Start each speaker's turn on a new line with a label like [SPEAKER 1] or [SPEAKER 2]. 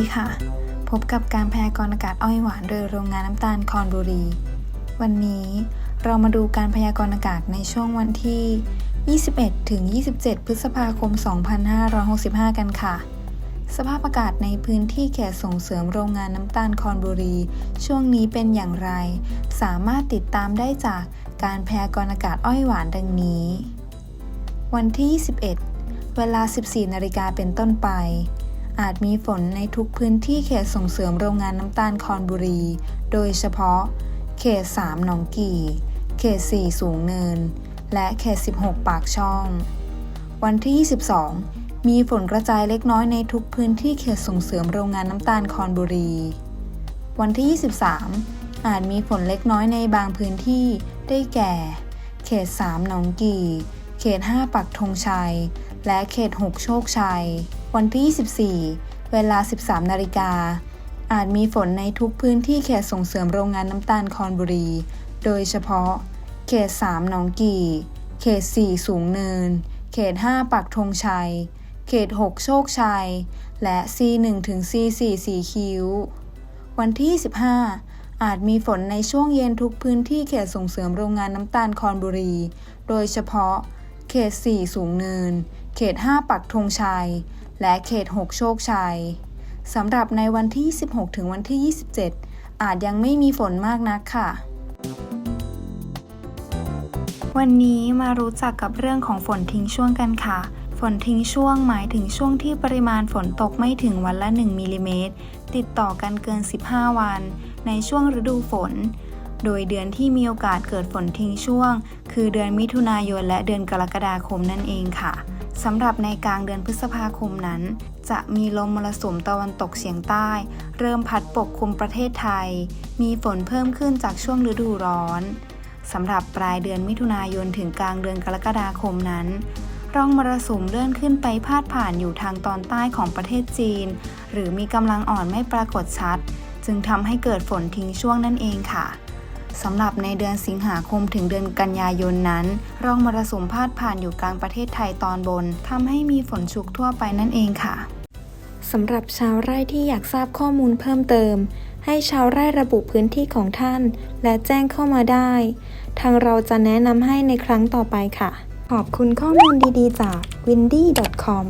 [SPEAKER 1] ดีค่ะ พบกับการพยากรณ์อากาศอ้อยหวานโดยโรงงานน้ำตาลคอนบุรี วันนี้เรามาดูการพยากรณ์อากาศในช่วงวันที่ 21 ถึง 27 พฤษภาคม 2565 กันค่ะ สภาพอากาศในพื้นที่เขตส่งเสริมโรงงานน้ำตาลคอนบุรี ช่วงนี้เป็นอย่างไร สามารถติดตามได้จากการพยากรณ์อากาศอ้อยหวานดังนี้ วันที่ 21 เวลา 14 นาฬิกาเป็นต้นไป อาจมีฝนในทุกพื้นที่เขตส่งเสริมโรงงานน้ำตาลคอนบุรี โดยเฉพาะ เขต 3 หนองกี่ เขต 4 สูงเนิน และเขต 16 ปากช่อง วันที่ 22 มีฝนกระจายเล็กน้อยในทุกพื้นที่เขตส่งเสริมโรงงานน้ำตาลคอนบุรี วันที่ 23 อาจมีฝนเล็กน้อยในบางพื้นที่ ได้แก่ เขต 3 หนองกี่ เขต 5 ปักธงชัย และเขต 6 โชคชัย วันที่ 24 เวลา 13 นาฬิกา อาจมีฝนในทุกพื้นที่เขตส่งเสริมโรงงานน้ำตาลคอนบุรี โดยเฉพาะ เขต 3 หนองกี่ เขต 4 สูงเนิน เขต 5 ปักธงชัย เขต 6 โชคชัย และ C1 ถึง C4 สีคิ้ว วันที่ 15 อาจมีฝนในช่วงเย็นทุกพื้นที่เขตส่งเสริมโรงงานน้ำตาลคอนบุรี โดยเฉพาะ เขต 4 สูงเนิน เขต 5 ปักธงชัย และเขต 6 โชคชัย สำหรับในวันที่ 16 ถึงวันที่ 27 อาจยังไม่มีฝนมากนักค่ะ วันนี้มารู้จักกับเรื่องของฝนทิ้งช่วงกันค่ะ ฝนทิ้งช่วงหมายถึงช่วงที่ปริมาณฝนตกไม่ถึงวันละ 1มิลลิเมตร ติดต่อกันเกิน 15 วัน ในช่วงฤดูฝน โดยเดือนที่มีโอกาสเกิดฝนทิ้งช่วง คือเดือนมิถุนายนและเดือนกรกฎาคมนั่นเองค่ะสำหรับในกลางเดือนพฤษภาคมนั้น จะมีลมมรสุมตะวันตกเฉียงใต้ เริ่มพัดปกคลุมประเทศไทย มีฝนเพิ่มขึ้นจากช่วงฤดูร้อนสำหรับปลายเดือนมิถุนายนถึงกลางเดือนกรกฎาคมนั้น ร่องมรสุมเลื่อนขึ้นไปพาดผ่านอยู่ทางตอนใต้ของประเทศจีน หรือมีกำลังอ่อนไม่ปรากฏชัด จึงทำให้เกิดฝนทิ้งช่วงนั่นเองค่ะ สำหรับในเดือนสิงหาคมถึงเดือนกันยายนนั้น ร่องมรสุมพาดผ่านอยู่กลางประเทศไทยตอนบนทำให้มีฝนชุกทั่วไปนั่นเองค่ะสำหรับชาวไร่ที่อยากทราบข้อมูลเพิ่มเติม ให้ชาวไร่ระบุพื้นที่ของท่าน และแจ้งเข้ามาได้ ทางเราจะแนะนำให้ในครั้งต่อไปค่ะ ขอบคุณข้อมูลดีๆจาก windy.com